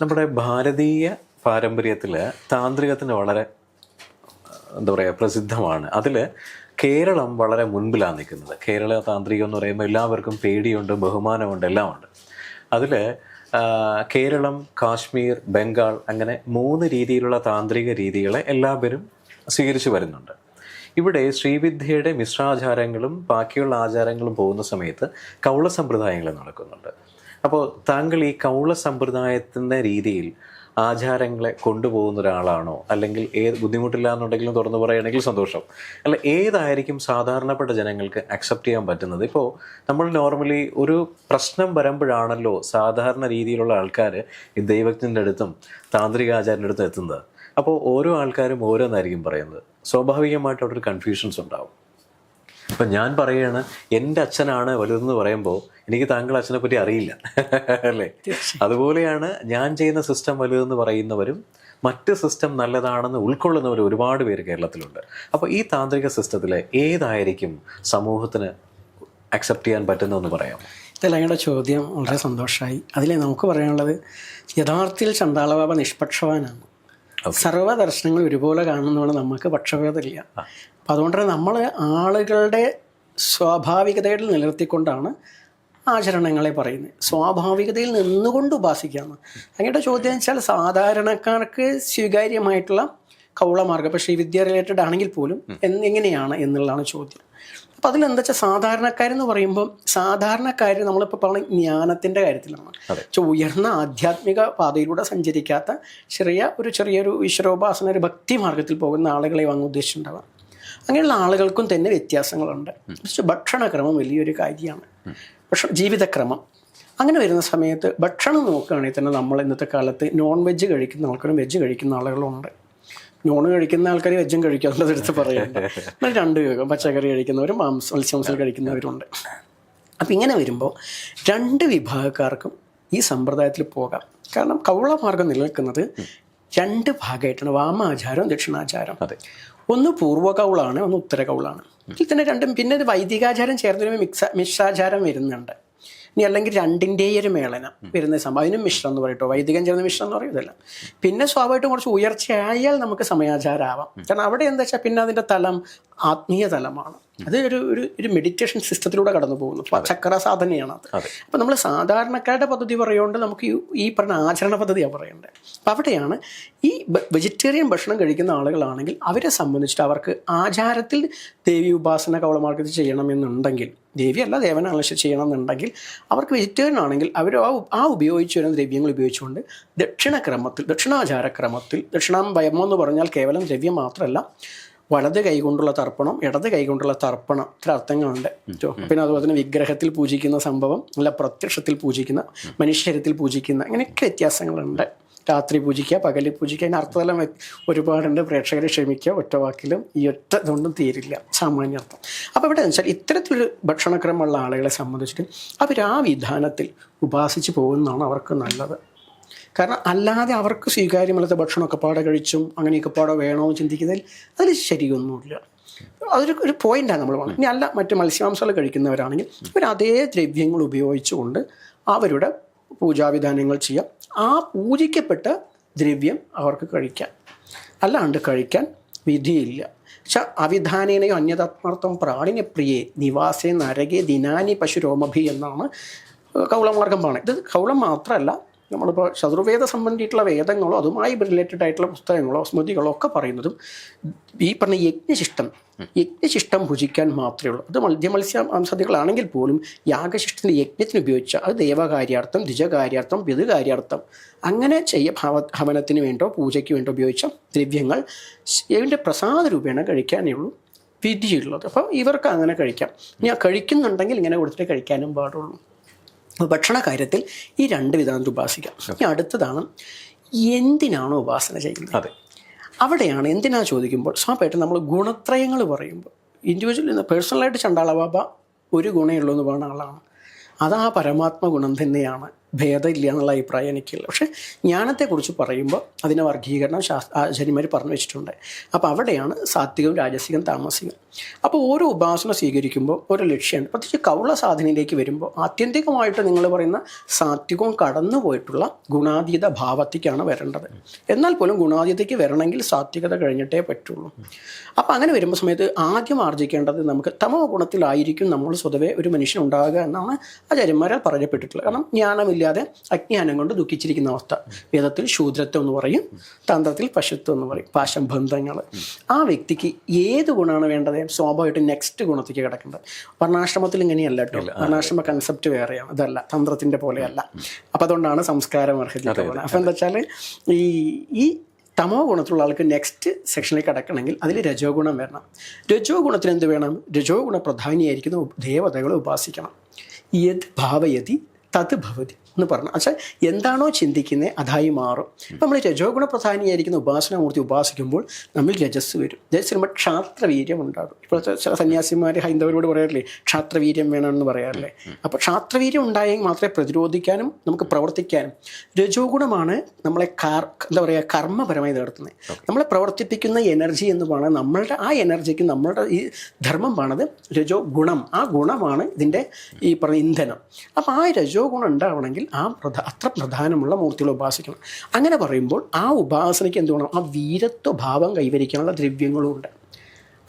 നമ്മുടെ ഭാരതീയ പാരമ്പര്യത്തിൽ താന്ത്രികത്തിന് വളരെ എന്താ പറയുക പ്രസിദ്ധമാണ്. അതിൽ കേരളം വളരെ മുൻപിലാണ് നിൽക്കുന്നത്. കേരള താന്ത്രികം എന്ന് പറയുമ്പോൾ എല്ലാവർക്കും പേടിയുണ്ട് ബഹുമാനമുണ്ട് എല്ലാമുണ്ട്. അതിൽ കേരളം കാശ്മീർ ബംഗാൾ അങ്ങനെ മൂന്ന് രീതിയിലുള്ള താന്ത്രിക രീതികളെ എല്ലാവരും സ്വീകരിച്ചു വരുന്നുണ്ട്. ഇവിടെ ശ്രീവിദ്യയുടെ മിശ്രാചാരങ്ങളും ബാക്കിയുള്ള ആചാരങ്ങളും പോകുന്ന സമയത്ത് കൗള സമ്പ്രദായങ്ങൾ നടക്കുന്നുണ്ട്. അപ്പോൾ താങ്കൾ ഈ കൗള സമ്പ്രദായത്തിന്റെ രീതിയിൽ ആചാരങ്ങളെ കൊണ്ടുപോകുന്ന ഒരാളാണോ? അല്ലെങ്കിൽ ഏത് ബുദ്ധിമുട്ടില്ല എന്നുണ്ടെങ്കിലും തുറന്നു പറയുകയാണെങ്കിൽ സന്തോഷം. അല്ല ഏതായിരിക്കും സാധാരണപ്പെട്ട ജനങ്ങൾക്ക് അക്സെപ്റ്റ് ചെയ്യാൻ പറ്റുന്നത്? ഇപ്പോൾ നമ്മൾ നോർമലി ഒരു പ്രശ്നം വരുമ്പോഴാണല്ലോ സാധാരണ രീതിയിലുള്ള ആൾക്കാർ ഈ ദൈവജ്ഞന്റെ അടുത്തും താന്ത്രിക ആചാര്യന്റെ അടുത്തും എത്തുന്നത്. അപ്പോൾ ഓരോ ആൾക്കാരും ഓരോന്നായിരിക്കും പറയുന്നത്. സ്വാഭാവികമായിട്ട് അവിടെ ഒരു കൺഫ്യൂഷൻസ് ഉണ്ടാവും. ഇപ്പം ഞാൻ പറയുകയാണ് എന്റെ അച്ഛനാണ് വലുതെന്ന് പറയുമ്പോൾ എനിക്ക് താങ്കൾ അച്ഛനെ പറ്റി അറിയില്ല. അല്ലേ? അതുപോലെയാണ് ഞാൻ ചെയ്യുന്ന സിസ്റ്റം വലുതെന്ന് പറയുന്നവരും മറ്റ് സിസ്റ്റം നല്ലതാണെന്ന് ഉൾക്കൊള്ളുന്നവർ ഒരുപാട് പേര് കേരളത്തിലുണ്ട്. അപ്പോൾ ഈ താന്ത്രിക സിസ്റ്റത്തിൽ ഏതായിരിക്കും സമൂഹത്തിന് അക്സെപ്റ്റ് ചെയ്യാൻ പറ്റുന്നതെന്ന് പറയാം ഇതല്ല ഞങ്ങളുടെ ചോദ്യം വളരെ സന്തോഷമായി അതിൽ നമുക്ക് പറയാനുള്ളത് യഥാർത്ഥത്തിൽ ചണ്ടാളബാബ നിഷ്പക്ഷവാനാണ്. സർവ ദർശനങ്ങൾ ഒരുപോലെ കാണുന്നതുകൊണ്ട് നമുക്ക് പക്ഷഭേദമില്ല. അപ്പം അതുകൊണ്ട് നമ്മൾ ആളുകളുടെ സ്വാഭാവികതയിൽ നിലനിർത്തിക്കൊണ്ടാണ് ആചരണങ്ങളെ പറയുന്നത്. സ്വാഭാവികതയിൽ നിന്നുകൊണ്ട് ഉപാസിക്കാമെന്ന് അങ്ങയുടെ ചോദ്യം വെച്ചാൽ സാധാരണക്കാർക്ക് സ്വീകാര്യമായിട്ടുള്ള കൗളമാർഗം. പക്ഷേ വിദ്യ റിലേറ്റഡ് ആണെങ്കിൽ പോലും എങ്ങനെയാണ് എന്നുള്ളതാണ് ചോദ്യം. അപ്പം അതിലെന്താ വെച്ചാൽ സാധാരണക്കാരെന്ന് പറയുമ്പോൾ സാധാരണക്കാർ നമ്മളിപ്പോൾ പറഞ്ഞ ജ്ഞാനത്തിന്റെ കാര്യത്തിലാണ്. ചോ ഉയർന്ന ആധ്യാത്മിക പാതയിലൂടെ സഞ്ചരിക്കാത്ത ചെറിയ ഒരു ചെറിയൊരു ഈശ്വരോപാസന ഒരു ഭക്തി മാർഗത്തിൽ പോകുന്ന ആളുകളെ അങ്ങ് ഉദ്ദേശിച്ചിട്ടുണ്ടാവാം. അങ്ങനെയുള്ള ആളുകൾക്കും തന്നെ വ്യത്യാസങ്ങളുണ്ട്. പക്ഷേ ഭക്ഷണക്രമം വലിയൊരു കാര്യമാണ്. ഭക്ഷണ ജീവിതക്രമം. അങ്ങനെ വരുന്ന സമയത്ത് ഭക്ഷണം നോക്കുകയാണെങ്കിൽ തന്നെ നമ്മൾ ഇന്നത്തെ കാലത്ത് നോൺ വെജ് കഴിക്കുന്ന ആൾക്കാരും വെജ് കഴിക്കുന്ന ആളുകളുണ്ട് നോൺ കഴിക്കുന്ന ആൾക്കാർ വെജും കഴിക്കാറുള്ളത് എടുത്ത് പറയുന്നുണ്ട്. എന്നാൽ രണ്ട് വിഭാഗം പച്ചക്കറി കഴിക്കുന്നവരും മാംസം മത്സ്യമാംസം കഴിക്കുന്നവരുണ്ട്. അപ്പം ഇങ്ങനെ വരുമ്പോൾ രണ്ട് വിഭാഗക്കാർക്കും ഈ സമ്പ്രദായത്തിൽ പോകാം. കാരണം കൗള കൗളമാർഗം നിലനിൽക്കുന്നത് രണ്ട് ഭാഗമായിട്ടാണ്. വാമാചാരം ദക്ഷിണാചാരം അതെ. ഒന്ന് പൂർവകൗളാണ് ഒന്ന് ഉത്തരകൗളാണ് ഇതിൽ തന്നെ രണ്ടും പിന്നെ ഒരു വൈദികാചാരം ചേർന്നൊരു മിക്സ മിശ്രാചാരം വരുന്നുണ്ട്. ഇനി അല്ലെങ്കിൽ രണ്ടിന്റെയും ഒരു മേളനം വരുന്ന സംഭവം. അതിനും മിശ്രം എന്ന് പറയട്ടോ. വൈദികം ചേർന്ന മിശ്രം എന്ന് പറയുന്നതല്ല പിന്നെ സ്വാഭാവികമായിട്ടും കുറച്ച് ഉയർച്ചയായാൽ നമുക്ക് സമയാചാരമാവാം കാരണം അവിടെ എന്താ വെച്ചാൽ പിന്നെ അതിന്റെ തലം ആത്മീയ തലമാണ്. അത് ഒരു ഒരു ഒരു മെഡിറ്റേഷൻ സിസ്റ്റത്തിലൂടെ കടന്നു പോകുന്നു ചക്ര സാധനയാണ് അത്. അപ്പം നമ്മൾ സാധാരണക്കാരുടെ പദ്ധതി പറയുകൊണ്ട് നമുക്ക് ഈ- പറഞ്ഞ ആചരണ പദ്ധതിയാണ് പറയേണ്ടത്. അപ്പം അവിടെയാണ് ഈ വെജിറ്റേറിയൻ ഭക്ഷണം കഴിക്കുന്ന ആളുകളാണെങ്കിൽ അവരെ സംബന്ധിച്ചിട്ട് അവർക്ക് ആചാരത്തിൽ ദേവി ഉപാസന കവളമാർഗത്തിൽ ചെയ്യണമെന്നുണ്ടെങ്കിൽ ദേവി അല്ല ദേവനാണല്ലോ ചെയ്യണം എന്നുണ്ടെങ്കിൽ അവർക്ക് വെജിറ്റേറിയൻ ആണെങ്കിൽ അവർ ആ ആ ഉപയോഗിച്ച് വരുന്ന ദ്രവ്യങ്ങൾ ഉപയോഗിച്ചുകൊണ്ട് ദക്ഷിണക്രമത്തിൽ ദക്ഷിണാചാരക്രമത്തിൽ ദക്ഷിണാഭയം എന്ന് പറഞ്ഞാൽ കേവലം ദ്രവ്യം മാത്രമല്ല വലത് കൈകൊണ്ടുള്ള തർപ്പണം ഇടത് കൈകൊണ്ടുള്ള തർപ്പണം ഇത്ര അർത്ഥങ്ങളുണ്ട്. പിന്നെ അതുപോലെ തന്നെ വിഗ്രഹത്തിൽ പൂജിക്കുന്ന സംഭവം അല്ല പ്രത്യക്ഷത്തിൽ പൂജിക്കുന്ന മനുഷ്യരത്തിൽ പൂജിക്കുന്ന അങ്ങനെയൊക്കെ വ്യത്യാസങ്ങളുണ്ട്. രാത്രി പൂജിക്കുക പകലിൽ പൂജിക്കുക അതിന് അർത്ഥതലം ഒരുപാടുണ്ട്. പ്രേക്ഷകരെ ക്ഷമിക്കുക ഒറ്റ വാക്കിലും ഈ ഒറ്റ ഇതൊന്നും തീരില്ല. സാമാന്യർത്ഥം അപ്പോൾ ഇവിടെ വെച്ചാൽ ഇത്തരത്തിലൊരു ഭക്ഷണക്രമമുള്ള ആളുകളെ സംബന്ധിച്ചിട്ട് അവർ ആ വിധാനത്തിൽ ഉപാസിച്ച് പോകുന്നതാണ് അവർക്ക് നല്ലത്. കാരണം അല്ലാതെ അവർക്ക് സ്വീകാര്യമല്ലാത്ത ഭക്ഷണമൊക്കെ പാടെ കഴിച്ചും അങ്ങനെയൊക്കെ പാടെ വേണോ ചിന്തിക്കുന്നതിൽ അതിൽ ശരിയൊന്നുമില്ല. അതൊരു ഒരു പോയിന്റാണ് നമ്മൾ പറഞ്ഞത്. ഇനി അല്ല മറ്റ് മത്സ്യമാംസങ്ങൾ കഴിക്കുന്നവരാണെങ്കിൽ ഇവർ അതേ ദ്രവ്യങ്ങൾ ഉപയോഗിച്ചുകൊണ്ട് അവരുടെ പൂജാവിധാനങ്ങൾ ചെയ്യാം. ആ പൂജിക്കപ്പെട്ട ദ്രവ്യം അവർക്ക് കഴിക്കാം അല്ലാണ്ട് കഴിക്കാൻ വിധിയില്ല. പക്ഷെ അവിധാനേനയോ അന്യതാത്മാർത്ഥം പ്രാണിനെ പ്രിയേ നിവാസേ നരകെ ദിനാനി പശുരോമഭി എന്നാണ് കൗളമാർഗം പറയുന്നത് ഇത് കൗളം മാത്രമല്ല നമ്മളിപ്പോൾ ചതുർവേദ സംബന്ധിച്ചിട്ടുള്ള വേദങ്ങളോ അതുമായി റിലേറ്റഡ് ആയിട്ടുള്ള പുസ്തകങ്ങളോ സ്മൃതികളോ ഒക്കെ പറയുന്നതും ഈ പറഞ്ഞ യജ്ഞശിഷ്ടം യജ്ഞശിഷ്ടം ഭുജിക്കാൻ മാത്രമേ ഉള്ളൂ. അത് മത്സ്യ മാംസതികളാണെങ്കിൽ പോലും യാഗശിഷ്ടത്തിന്റെ യജ്ഞത്തിന് ഉപയോഗിച്ച അത് ദേവകാര്യാർത്ഥം ദ്വിജകാര്യാർത്ഥം പിതൃകാര്യാർത്ഥം അങ്ങനെ ചെയ്യ ഭാവ ഹവനത്തിന് വേണ്ടോ പൂജയ്ക്ക് വേണ്ടോ ഉപയോഗിച്ച ദ്രവ്യങ്ങൾ ഇതിന്റെ പ്രസാദ രൂപേണ കഴിക്കാനേ ഉള്ളൂ. വിധിയുള്ളത്. അപ്പോൾ ഇവർക്ക് അങ്ങനെ കഴിക്കാം. ഞാൻ കഴിക്കുന്നുണ്ടെങ്കിൽ ഇങ്ങനെ കൊടുത്തിട്ട് കഴിക്കാനും പാടുള്ളൂ. ഭക്ഷണ കാര്യത്തിൽ ഈ രണ്ട് വിധം ഉപാസിക്കാം. ഇനി അടുത്തതാണ് എന്തിനാണോ ഉപാസന ചെയ്യുന്നത്? അതെ. അവിടെയാണ് എന്തിനാ ചോദിക്കുമ്പോൾ സ്വാഭാവികമായിട്ട് നമ്മൾ ഗുണത്രയങ്ങൾ പറയുമ്പോൾ ഇൻഡിവിജ്വൽ പേഴ്സണലായിട്ട് ചണ്ടാള ബാബ ഒരു ഗുണമുള്ളൂ എന്ന് പറയുന്ന ആളാണ്. അത് ആ പരമാത്മ ഗുണം തന്നെയാണ്. ഭേദമില്ല എന്നുള്ള അഭിപ്രായം എനിക്കില്ല. പക്ഷേ ജ്ഞാനത്തെക്കുറിച്ച് പറയുമ്പോൾ അതിനെ വർഗീകരണം ശാസ് ആചാര്യന്മാർ പറഞ്ഞു വെച്ചിട്ടുണ്ട്. അപ്പോൾ അവിടെയാണ് സാത്വികം രാജസികം താമസികം. അപ്പോൾ ഓരോ ഉപാസന സ്വീകരിക്കുമ്പോൾ ഒരു ലക്ഷ്യമുണ്ട്. പ്രത്യേകിച്ച് കൗള സാധനയിലേക്ക് വരുമ്പോൾ ആത്യന്തികമായിട്ട് നിങ്ങൾ പറയുന്ന സാത്വികവും കടന്നു പോയിട്ടുള്ള ഗുണാതീത ഭാവത്തേക്കാണ് വരേണ്ടത്. എന്നാൽ പോലും ഗുണാതീതയ്ക്ക് വരണമെങ്കിൽ സാത്വികത കഴിഞ്ഞിട്ടേ പറ്റുള്ളൂ. അപ്പോൾ അങ്ങനെ വരുമ്പോൾ സമയത്ത് ആദ്യം ആർജിക്കേണ്ടത് നമുക്ക് തമോ ഗുണത്തിലായിരിക്കും നമ്മൾ സ്വതവേ ഒരു മനുഷ്യൻ ഉണ്ടാകുക എന്നാണ് ആചാര്യന്മാരാൽ പറയപ്പെട്ടിട്ടുള്ളത്. കാരണം ജ്ഞാനമില്ലാതെ അജ്ഞാനം കൊണ്ട് ദുഃഖിച്ചിരിക്കുന്ന അവസ്ഥ. വേദത്തിൽ ശൂദ്രത്വം എന്ന് പറയും തന്ത്രത്തിൽ പശുത്വം എന്ന് പറയും പാശംബന്ധങ്ങൾ. ആ വ്യക്തിക്ക് ഏത് ഗുണമാണ് വേണ്ടത്? സ്വാഭാവികമായിട്ടും നെക്സ്റ്റ് ഗുണത്തേക്ക് കിടക്കേണ്ടത്. വർണാശ്രമത്തിൽ ഇങ്ങനെയല്ല കേട്ടോ. വർണാശ്രമ കൺസെപ്റ്റ് വേറെയാണ് അതല്ല തന്ത്രത്തിന്റെ പോലെയല്ല. അപ്പം അതുകൊണ്ടാണ് സംസ്കാരം അർഹിക്കുന്നത് അപ്പം എന്താ വെച്ചാൽ ഈ ഈ തമോ ഗുണത്തിലുള്ള ആൾക്ക് നെക്സ്റ്റ് സെക്ഷനിൽ കടക്കണമെങ്കിൽ അതിൽ രജോ ഗുണം വരണം. രജോ ഗുണത്തിന് എന്ത് വേണം? രജോ ഗുണ പ്രധാനിയായിരിക്കുന്ന ദേവതകളെ ഉപാസിക്കണം. യത് ഭാവയതി തത് ഭവതി. എന്ന് പറഞ്ഞു. പക്ഷേ എന്താണോ ചിന്തിക്കുന്നത് അതായി മാറും. ഇപ്പം നമ്മൾ രജോ ഗുണ പ്രധാനിയായിരിക്കുന്ന ഉപാസനാമൂർത്തി ഉപാസിക്കുമ്പോൾ നമ്മൾ രജസ് വരും. രജസ് വരുമ്പോൾ ക്ഷാത്രവീര്യം ഉണ്ടാകും. ഇപ്പോഴത്തെ ചില സന്യാസിമാർ ഹൈന്ദവരോട് പറയാറില്ലേ ക്ഷാത്രവീര്യം വേണമെന്ന് പറയാറില്ലേ? അപ്പോൾ ക്ഷാത്രവീര്യം ഉണ്ടായെങ്കിൽ മാത്രമേ പ്രതിരോധിക്കാനും നമുക്ക് പ്രവർത്തിക്കാനും. രജോ ഗുണമാണ് നമ്മളെ കാർ എന്താ പറയുക കർമ്മപരമായി നടത്തുന്നത് നമ്മളെ പ്രവർത്തിപ്പിക്കുന്ന എനർജി എന്ന് പറയുന്നത് നമ്മളുടെ ആ എനർജിക്ക് നമ്മളുടെ ഈ ധർമ്മം പാണത് രജോ ഗുണം ആ ഗുണമാണ് ഇതിന്റെ ഈ പറഞ്ഞ ഇന്ധനം. അപ്പോൾ ആ രജോ ഗുണം ഉണ്ടാവണമെങ്കിൽ ആ പ്രധാ അത്ര പ്രധാനമുള്ള മൂർത്തികളെ ഉപാസിക്കണം. അങ്ങനെ പറയുമ്പോൾ ആ ഉപാസനയ്ക്ക് എന്ത് ആ വീരത്വ ഭാവം കൈവരിക്കാനുള്ള ദ്രവ്യങ്ങളും ഉണ്ട്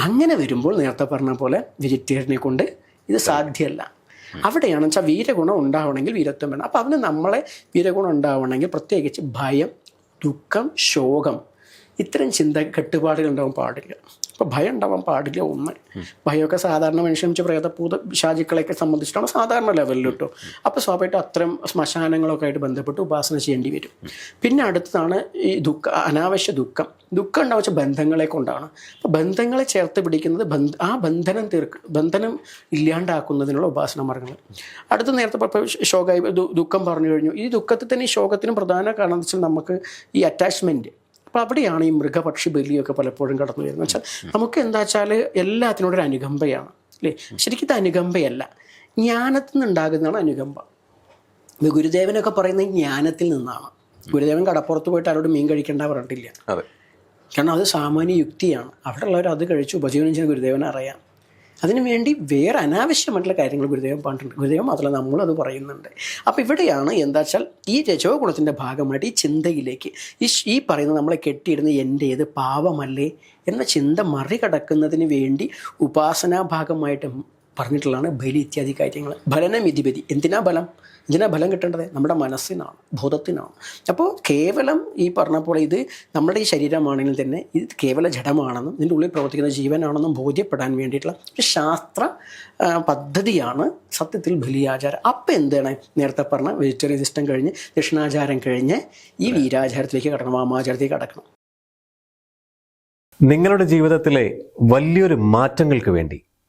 അങ്ങനെ വരുമ്പോൾ നേരത്തെ പറഞ്ഞ പോലെ വെജിറ്റേറിയനെ കൊണ്ട് ഇത് സാധ്യമല്ല അവിടെയാണ് വെച്ചാൽ വീരഗുണം ഉണ്ടാവണമെങ്കിൽ വീരത്വം വേണം. അപ്പോൾ അവന് നമ്മളെ വീരഗുണം ഉണ്ടാവണമെങ്കിൽ പ്രത്യേകിച്ച് ഭയം ദുഃഖം ശോകം ഇത്തരം ചിന്ത കെട്ടുപാടുകൾ ഉണ്ടാവാൻ പാടില്ല. അപ്പോൾ ഭയം ഉണ്ടാവാൻ പാടില്ല ഒന്ന്. ഭയമൊക്കെ സാധാരണ മനുഷ്യൻ വെച്ച് പ്രേതഭൂത ഷാജുക്കളെയൊക്കെ സംബന്ധിച്ചിട്ടാണ് സാധാരണ ലെവലിൽ കിട്ടും അപ്പോൾ സ്വാഭാവികമായിട്ട് അത്തരം ശ്മശാനങ്ങളൊക്കെ ആയിട്ട് ബന്ധപ്പെട്ട് ഉപാസന ചെയ്യേണ്ടി വരും. പിന്നെ അടുത്തതാണ് ഈ ദുഃഖ അനാവശ്യ ദുഃഖം. ദുഃഖം ഉണ്ടാവച്ച ബന്ധങ്ങളെ കൊണ്ടാണ്. അപ്പോൾ ബന്ധങ്ങളെ ചേർത്ത് പിടിക്കുന്നത് ബന്ധ ആ ബന്ധനം തീർക്ക് ബന്ധനം ഇല്ലാണ്ടാക്കുന്നതിനുള്ള ഉപാസന മാർഗങ്ങൾ. അടുത്ത നേരത്തെ ശോകായി ശോക ദുഃഖം പറഞ്ഞു കഴിഞ്ഞു. ഈ ദുഃഖത്തിൽ തന്നെ ഈ ശോകത്തിനും പ്രധാന കാരണം വെച്ചാൽ നമുക്ക് ഈ അറ്റാച്ച്മെന്റ് അപ്പോൾ അവിടെയാണ് ഈ മൃഗപക്ഷി ബലിയൊക്കെ പലപ്പോഴും കടന്നു വരുന്നത്. വെച്ചാൽ നമുക്ക് എന്താ വെച്ചാൽ എല്ലാത്തിനോടൊരു അനുകമ്പയാണ് അല്ലേ? ശരിക്കും ഇത് അനുകമ്പയല്ല. ജ്ഞാനത്തിൽ നിന്നുണ്ടാകുന്നതാണ് അനുകമ്പ. ഗുരുദേവനൊക്കെ പറയുന്നത് ജ്ഞാനത്തിൽ നിന്നാണ്. ഗുരുദേവൻ കടപ്പുറത്ത് പോയിട്ട് ആരോട് മീൻ കഴിക്കേണ്ട പറഞ്ഞിട്ടില്ല. കാരണം അത് സാമാന്യ യുക്തിയാണ്. അവിടെ ഉള്ളവർ അത് കഴിച്ച് ഉപജീവനം ചെയ്യുന്ന ഗുരുദേവനെ അറിയാം. അതിനുവേണ്ടി വേറെ അനാവശ്യമായിട്ടുള്ള കാര്യങ്ങൾ ഗുരുദേവൻ പറഞ്ഞിട്ടുണ്ട് ഗുരുദേവൻ മാത്രമല്ല നമ്മളും അത് പറയുന്നുണ്ട്. അപ്പോൾ ഇവിടെയാണ് എന്താ വെച്ചാൽ ഈ രജോ ഗുണത്തിന്റെ ഭാഗമായിട്ട് ഈ ചിന്തയിലേക്ക് ഈ ഈ പറയുന്ന നമ്മളെ കെട്ടിയിടുന്ന എന്റെ ഏത് പാവമല്ലേ എന്ന ചിന്ത മറികടക്കുന്നതിന് വേണ്ടി ഉപാസനാ ഭാഗമായിട്ട് പറഞ്ഞിട്ടുള്ളതാണ് ബലി ഇത്യാദി കാര്യങ്ങൾ. ഫലനം ഇതിപതി. എന്തിനാ ബലം? ഇതിനാ ബലം കിട്ടേണ്ടത്? നമ്മുടെ മനസ്സിനാണ് ബോധത്തിനാണ്. അപ്പോൾ കേവലം ഈ പറഞ്ഞ പോലെ ഇത് നമ്മുടെ ഈ ശരീരമാണെങ്കിൽ തന്നെ ഇത് കേവല ജഡമാണെന്നും ഇതിന്റെ ഉള്ളിൽ പ്രവർത്തിക്കുന്ന ജീവനാണെന്നും ബോധ്യപ്പെടാൻ വേണ്ടിയിട്ടുള്ള ഒരു ശാസ്ത്ര പദ്ധതിയാണ് സത്യത്തിൽ ബലിയാചാരം. അപ്പം എന്താണ്? നേരത്തെ പറഞ്ഞ വെജിറ്റേറിയൻ സിസ്റ്റം കഴിഞ്ഞ് ദക്ഷിണാചാരം കഴിഞ്ഞ് ഈ വീരാചാരത്തിലേക്ക് കടക്കണം വാമാചാരത്തിലേക്ക് കടക്കണം. നിങ്ങളുടെ ജീവിതത്തിലെ വലിയൊരു മാറ്റങ്ങൾക്ക് വേണ്ടി